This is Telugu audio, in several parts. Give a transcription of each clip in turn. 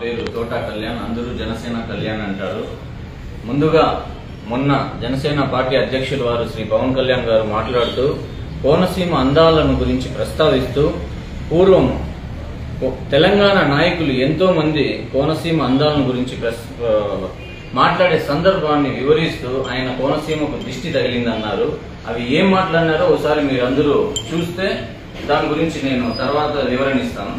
పేరు తోటా కళ్యాణ్ అందరూ జనసేన కళ్యాణ్ అంటారు. ముందుగా మొన్న జనసేన పార్టీ అధ్యక్షులు వారు శ్రీ పవన్ కళ్యాణ్ గారు మాట్లాడుతూ కోనసీమ అందాలను గురించి ప్రస్తావిస్తూ పూర్వం తెలంగాణ నాయకులు ఎంతో మంది కోనసీమ అందాలను గురించి మాట్లాడే సందర్భాన్ని వివరిస్తూ ఆయన కోనసీమకు దిష్టి తగిలిందన్నారు. అవి ఏం మాట్లాడినారో ఒకసారి మీరు అందరూ చూస్తే దాని గురించి నేను తర్వాత వివరణిస్తాను.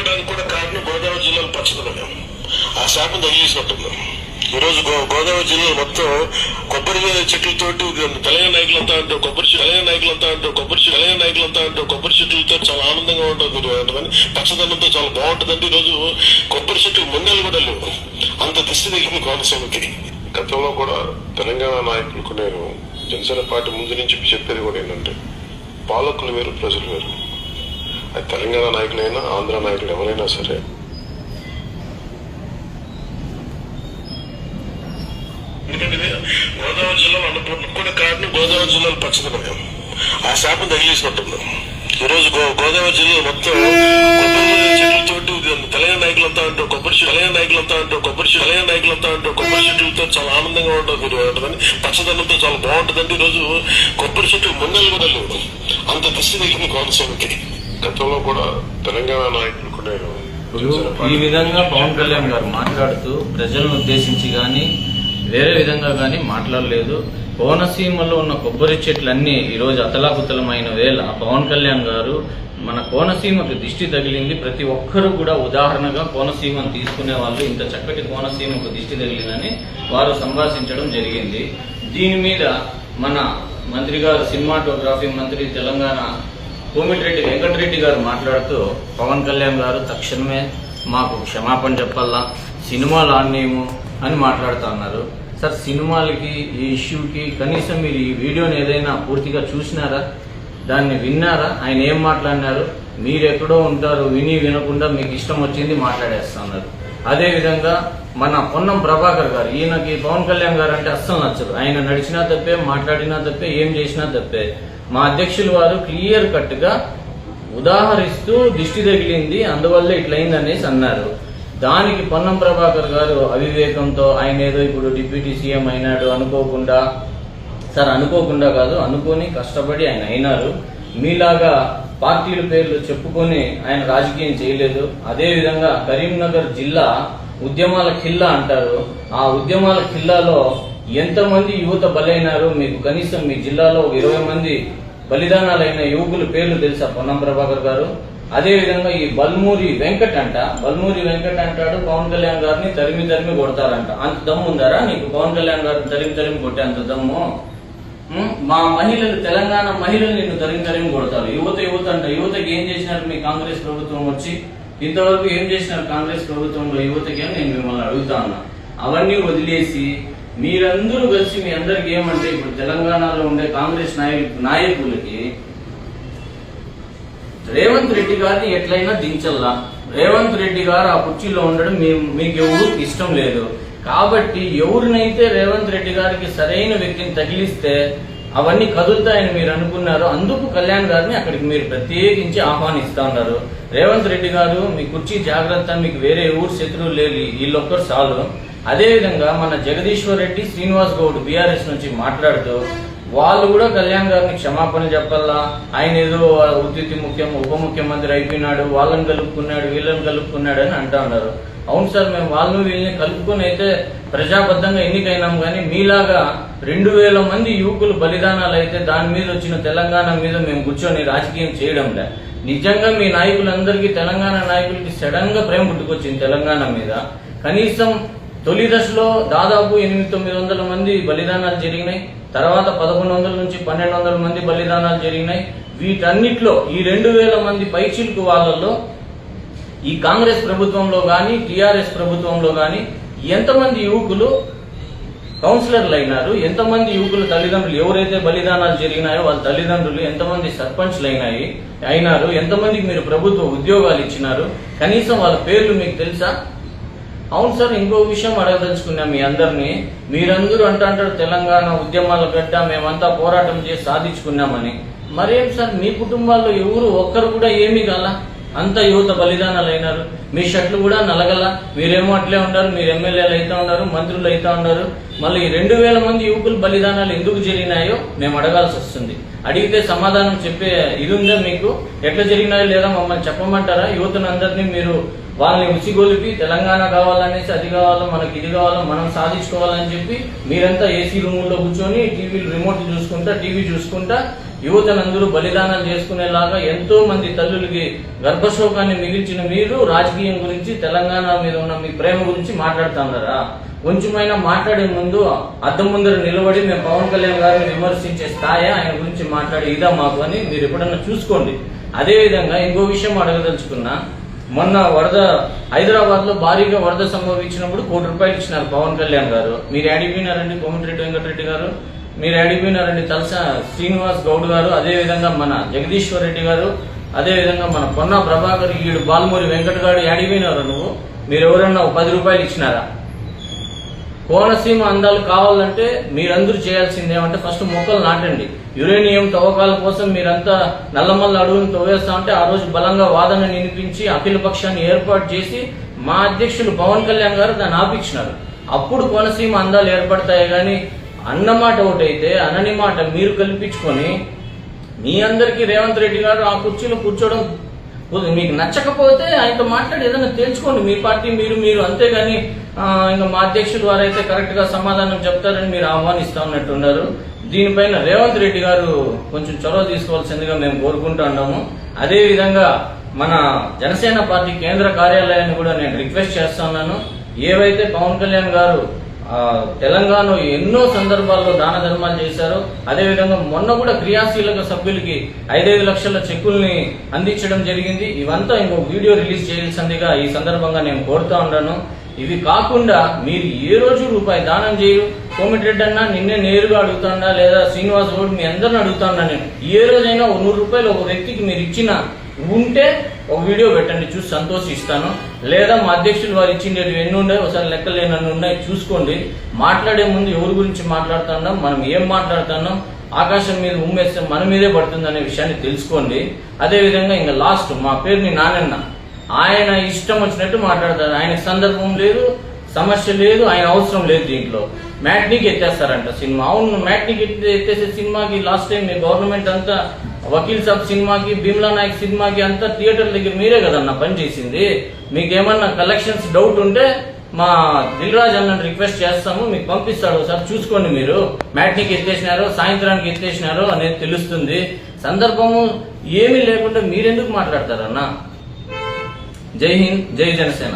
రాష్ట్రం కూడా కారణం గోదావరి జిల్లాలో పచ్చదనమే ఆ శాపం తగిలేసినట్టుంది ఈరోజు గో- గోదావరి జిల్లా మొత్తం కొబ్బరి చెట్లతోటి తెలంగాణ నాయకులంతా అంటే కొబ్బరి చె- తెలంగాణ నాయకులంతా అంటే కొబ్బరి చె- తెలంగాణ నాయకులంతా అంటే కొబ్బరి చెట్లతో చాలా ఆనందంగా ఉంటుంది ఉంటుందని పచ్చదనంతో చాలా బాగుంటుందండి. ఈ రోజు కొబ్బరి చెట్లు ముందలు కూడా లేవు. అంత దిష్టి తగిలింది కోనసీమకి. గతంలో కూడా తెలంగాణ నాయకులకు నేను జనసేన పార్టీ ముందు నుంచి చెప్పేది కూడా ఏంటంటే పాలకులు వేరు ప్రజలు వేరు. తెలంగాణ నాయకులైనా ఆంధ్ర నాయకులు ఎవరైనా సరే. ఎందుకంటే ఇది గోదావరి జిల్లాలో అన్నపూర్ణ కూడా కారణం గోదావరి జిల్లాలో పచ్చదనం. ఆ శాపం తగిలేసినట్టుంది ఈ రోజు గో- గోదావరి జిల్లా మొత్తం కొబ్బరి చెట్లతోటి తెలంగాణ నాయకులంతా అంటే కొబ్బరి చె- తెలంగాణ నాయకులంతా అంటే కొబ్బరి చె- తెలంగాణ నాయకులంతా అంటే కొబ్బరి చెట్లతో చాలా ఆనందంగా ఉంటుంది ఉంటుందని పచ్చదనంతో చాలా బాగుంటుందండి ఈ రోజు కొబ్బరి చెట్లు ముందలు కూడా లేవు అంత దిష్టి తగిలింది కోనసీమకి. గతంలో కూడా తెలంగాణ నాయకులకు నేను ఈ విధంగా పవన్ కళ్యాణ్ గారు మాట్లాడుతూ ప్రజలను ఉద్దేశించి కానీ వేరే విధంగా కానీ మాట్లాడలేదు. కోనసీమలో ఉన్న కొబ్బరి చెట్లన్నీ ఈరోజు అతలాకుతలమైన వేళ పవన్ కళ్యాణ్ గారు మన కోనసీమకు దిష్టి తగిలింది. ప్రతి ఒక్కరూ కూడా ఉదాహరణగా కోనసీమను తీసుకునే వాళ్ళు ఇంత చక్కటి కోనసీమకు దిష్టి తగిలిందని వారు సంభాషించడం జరిగింది. దీని మీద మన మంత్రి గారు సినిమాటోగ్రఫీ మంత్రి తెలంగాణ కోమిటిరెడ్డి వెంకటరెడ్డి గారు మాట్లాడుతూ పవన్ కళ్యాణ్ గారు తక్షణమే మాకు క్షమాపణ చెప్పాలా? సినిమాలు ఆడినేమో అని మాట్లాడుతూ ఉన్నారు. సార్ సినిమాలకి ఈ ఇష్యూకి కనీసం మీరు ఈ వీడియోని ఏదైనా పూర్తిగా చూసినారా? దాన్ని విన్నారా? ఆయన ఏం మాట్లాడినారు? మీరు ఎక్కడో ఉంటారు విని వినకుండా మీకు ఇష్టం వచ్చింది మాట్లాడేస్తున్నారు అదేవిధంగా మన పొన్నం ప్రభాకర్ గారు ఈయనకి పవన్ కళ్యాణ్ గారు అంటే అస్సలు నచ్చరు. ఆయన నడిచినా తప్పే మాట్లాడినా తప్పే ఏం చేసినా తప్పే. మా అధ్యక్షులు వారు క్లియర్ కట్గా ఉదాహరిస్తూ దిష్టి తగిలింది అందువల్ల ఇట్లయింది అనేసి అన్నారు. దానికి పొన్నం ప్రభాకర్ గారు అవివేకంతో ఆయన ఏదో ఇప్పుడు డిప్యూటీ సీఎం అయినాడు అనుకోకుండా సార్ అనుకోకుండా కాదు అనుకొని కష్టపడి ఆయన అయినారు. మీలాగా పార్టీల పేర్లు చెప్పుకొని ఆయన రాజకీయం చేయలేదు. అదేవిధంగా కరీంనగర్ జిల్లా ఉద్యమాల ఖిల్లా అంటారు. ఆ ఉద్యమాల ఖిల్లాలో ఎంతమంది యువత బలైనారో మీకు కనీసం మీ జిల్లాలో ఇరవై మంది బలిదానాలైన యువకుల పేర్లు తెలుసా పొన్నం ప్రభాకర్ గారు? అదే విధంగా ఈ బల్మూరి వెంకట్ అంట. బల్మూరి వెంకట్ అంటాడు పవన్ కళ్యాణ్ గారిని తరిమి తరిమి కొడతారంట. అంత దమ్ము ఉందారా నీకు? పవన్ కళ్యాణ్ గారిని తరిమి తరిమి కొట్టే అంత దమ్ము? మా మహిళలు తెలంగాణ మహిళలు నిన్ను తరిమి తరిమి కొడతారు. యువత యువత అంట. యువతకి ఏం చేసినారు మీ కాంగ్రెస్ ప్రభుత్వం వచ్చి? ఇంతవరకు ఏం చేసినారు కాంగ్రెస్ ప్రభుత్వంలో యువతకి అని నేను మిమ్మల్ని అడుగుతా ఉన్నా. అవన్నీ వదిలేసి మీరందరూ కలిసి మీ అందరికి ఏమంటే ఇప్పుడు తెలంగాణలో ఉండే కాంగ్రెస్ నాయకు నాయకులకి రేవంత్ రెడ్డి గారిని ఎట్లయినా దించల్లా. రేవంత్ రెడ్డి గారు ఆ కుర్చీలో ఉండడం మీకు ఎవరు ఇష్టం లేదు. కాబట్టి ఎవరినైతే రేవంత్ రెడ్డి గారికి సరైన వ్యక్తిని తగిలిస్తే అవన్నీ కదులుతాయని మీరు అనుకున్నారు. అందుకు కళ్యాణ్ గారిని అక్కడికి మీరు ప్రత్యేకించి ఆహ్వానిస్తా ఉన్నారు. రేవంత్ రెడ్డి గారు మీ కుర్చీ జాగ్రత్త మీకు వేరే ఊరు శత్రువులు లేదు వీళ్ళొక్కరు చాలు. అదేవిధంగా మన జగదీశ్వర్ రెడ్డి శ్రీనివాస్ గౌడ్ బీఆర్ఎస్ నుంచి మాట్లాడుతూ వాళ్ళు కూడా కళ్యాణ్ గారిని క్షమాపణ చెప్పాలా? ఆయన ఏదో ఉద్యుతి ముఖ్యం ఉప ముఖ్యమంత్రి అయిపోయినాడు వాళ్ళని కలుపుకున్నాడు వీళ్ళని కలుపుకున్నాడు అని అంటా ఉన్నారు. అవును సార్ మేము వాళ్ళు వీళ్ళని కలుపుకొని అయితే ప్రజాబద్ధంగా ఎన్నికైనాం కానీ మీలాగా రెండు వేల మంది యువకులు బలిదానాలు అయితే దాని మీద వచ్చిన తెలంగాణ మీద మేము కూర్చొని రాజకీయం చేయడం లే నిజంగా మీ నాయకులందరికీ తెలంగాణ నాయకులకి సడన్గా ప్రేమ పుట్టుకొచ్చింది తెలంగాణ మీద. కనీసం తొలి దశలో దాదాపు ఎనిమిది తొమ్మిది వందల మంది బలిదానాలు జరిగినాయి. తర్వాత పదకొండు వందల నుంచి పన్నెండు వందల మంది బలిదానాలు జరిగినాయి. వీటన్నిటిలో ఈ రెండు వేల మంది పైచిలుకు వాళ్ళల్లో ఈ కాంగ్రెస్ ప్రభుత్వంలో కానీ టీఆర్ఎస్ ప్రభుత్వంలో కానీ ఎంతమంది యువకులు కౌన్సిలర్లు అయినారు ఎంతమంది యువకుల తల్లిదండ్రులు ఎవరైతే బలిదానాలు జరిగినాయో వాళ్ళ తల్లిదండ్రులు ఎంతమంది సర్పంచ్లు అయినాయి అయినారు ఎంతమందికి మీరు ప్రభుత్వ ఉద్యోగాలు ఇచ్చినారు కనీసం వాళ్ళ పేర్లు మీకు తెలుసా? అవును సార్ ఇంకో విషయం అడగదలుచుకున్నాం మీ అందరినీ. మీరందరూ అంటారు తెలంగాణ ఉద్యమాల గడ్డ మేమంతా పోరాటం చేసి సాధించుకున్నామని. మరేం సార్ మీ కుటుంబాల్లో ఎవరు ఒక్కరు కూడా ఏమీ కాల అంత యువత బలిదానాలు అయినారు. మీ షర్ట్లు కూడా నలగల. మీరేమో అట్లే ఉన్నారు మీరు ఎమ్మెల్యేలు అయితే ఉన్నారు మంత్రులు అయితే ఉన్నారు. మళ్ళీ రెండు వేల మంది యువకులు బలిదానాలు ఎందుకు జరిగినాయో మేము అడగాల్సి వస్తుంది. అడిగితే సమాధానం చెప్పే ఇది ఉందా మీకు? ఎట్లా జరిగినాయో లేదా మమ్మల్ని చెప్పమంటారా? యువతను అందరినీ మీరు వాళ్ళని ఉసిగొలిపి తెలంగాణ కావాలనేసి అది కావాలో మనకి ఇది కావాలో మనం సాధించుకోవాలని చెప్పి మీరంతా ఏసీ రూముల్లో కూర్చొని టీవీలు రిమోట్ చూసుకుంటా టీవీ చూసుకుంటా యువతనందరూ బలిదానాలు చేసుకునేలాగా ఎంతో మంది తల్లులకి గర్భశోకాన్ని మిగిల్చిన మీరు రాజకీయం గురించి తెలంగాణ మీద ఉన్న మీ ప్రేమ గురించి మాట్లాడుతున్నారా కొంచెమైనా మాట్లాడే ముందు అద్దం ముందర నిలబడి మేము పవన్ కళ్యాణ్ గారిని విమర్శించే స్థాయి ఆయన గురించి మాట్లాడి ఇదా మాకు అని మీరు ఎప్పుడన్నా చూసుకోండి. అదే విధంగా ఇంకో విషయం అడగదలుచుకున్నా మొన్న వరద హైదరాబాద్లో భారీగా వరద సంభవించినప్పుడు కోటి రూపాయలు ఇచ్చినారు పవన్ కళ్యాణ్ గారు. మీరు అడిగినారండి కోమటిరెడ్డి వెంకటరెడ్డి గారు. మీరు అడిగినారండి తలసా శ్రీనివాస్ గౌడ్ గారు. అదే విధంగా మన జగదీశ్వర్ రెడ్డి గారు. అదే విధంగా మన పొన్న ప్రభాకర్ ఈడు బాలమూరి వెంకట గారు అడిగినారు నువ్వు. మీరు ఎవరన్నా పది రూపాయలు ఇచ్చినారా? కోనసీమ అందాలు కావాలంటే మీరందరూ చేయాల్సింది ఏమంటే ఫస్ట్ మొక్కలు నాటండి. యురేనియం తవ్వకాల కోసం మీరంతా నల్లమల్ల అడుగును తవ్వేస్తా ఉంటే ఆ రోజు బలంగా వాదన వినిపించి అఖిల పక్షాన్ని ఏర్పాటు చేసి మా అధ్యక్షులు పవన్ కళ్యాణ్ గారు దాన్ని ఆపించినారు. అప్పుడు కోనసీమ అందాలు ఏర్పడతాయి కానీ అన్నమాట ఒకటైతే అనని మాట మీరు కల్పించుకొని మీ అందరికీ రేవంత్ రెడ్డి గారు ఆ కుర్చీలో కూర్చోవడం మీకు నచ్చకపోతే ఆయనతో మాట్లాడి ఏదైనా తేల్చుకోండి. మీ పార్టీ మీరు మీరు అంతేగాని ఇంకా మా అధ్యక్షులు వారైతే కరెక్ట్గా సమాధానం చెప్తారని మీరు ఆహ్వానిస్తా ఉన్నట్టున్నారు. దీనిపైన రేవంత్ రెడ్డి గారు కొంచెం చొరవ తీసుకోవాల్సిందిగా మేము కోరుకుంటున్నాము ఉన్నాము. అదే విధంగా మన జనసేన పార్టీ కేంద్ర కార్యాలయాన్ని కూడా నేను రిక్వెస్ట్ చేస్తా ఉన్నాను. ఏవైతే పవన్ కళ్యాణ్ గారు తెలంగాణ ఎన్నో సందర్భాల్లో దాన ధర్మాలు చేశారు. అదేవిధంగా మొన్న కూడా క్రియాశీలక సభ్యులకి ఐదైదు లక్షల చెక్కుల్ని అందించడం జరిగింది. ఇవంతా ఇంకో వీడియో రిలీజ్ చేయాల్సిందిగా ఈ సందర్భంగా నేను కోరుతా ఉన్నాను. ఇవి కాకుండా మీరు ఏ రోజు రూపాయి దానం చేయరు. కోమిటిరెడ్డి అన్న నిన్నే నేరుగా అడుగుతాడా లేదా శ్రీనివాస్ గౌడ్ మీ అందరిని అడుగుతాడా నేను. ఏ రోజైనా ఒక నూరు రూపాయలు ఒక వ్యక్తికి మీరు ఇచ్చిన ఉంటే ఒక వీడియో పెట్టండి చూసి సంతోషిస్తాను. లేదా మా అధ్యక్షులు వారు ఇచ్చిండేవి ఎన్ని ఉన్నాయి ఒకసారి లెక్కలేని ఉన్నాయి చూసుకోండి. మాట్లాడే ముందు ఎవరి గురించి మాట్లాడుతున్నాం మనం ఏం మాట్లాడుతున్నాం ఆకాశం మీద ఉమ్మేస్తే మన మీదే పడుతుంది అనే విషయాన్ని తెలుసుకోండి. అదేవిధంగా ఇంకా లాస్ట్ మా పేరుని నానన్న. ఆయన ఇష్టం వచ్చినట్టు మాట్లాడతారు. ఆయన సందర్భం లేదు సమస్య లేదు ఆయన అవసరం లేదు దీంట్లో. మ్యాట్నీకి ఎత్తేస్తారంట సినిమా. అవును మ్యాట్నీకి ఎత్తే- ఎత్తేసే సినిమాకి లాస్ట్ టైం మీ గవర్నమెంట్ అంతా వకీల్ సాబ్ సినిమాకి భీమ్లా నాయక్ సినిమాకి అంతా థియేటర్ దగ్గర మీరే కదన్నా పని చేసింది. మీకు ఏమన్నా కలెక్షన్స్ డౌట్ ఉంటే మా దిల్రాజ్ అన్న రిక్వెస్ట్ చేస్తాము మీకు పంపిస్తాడు ఒకసారి చూసుకోండి మీరు. మ్యాట్నీకి ఎత్తేసినారో సాయంత్రానికి ఎత్తేసినారో అనేది తెలుస్తుంది. సందర్భము ఏమీ లేకుండా మీరెందుకు మాట్లాడతారన్నా? జై హింద్ జై జనసేన.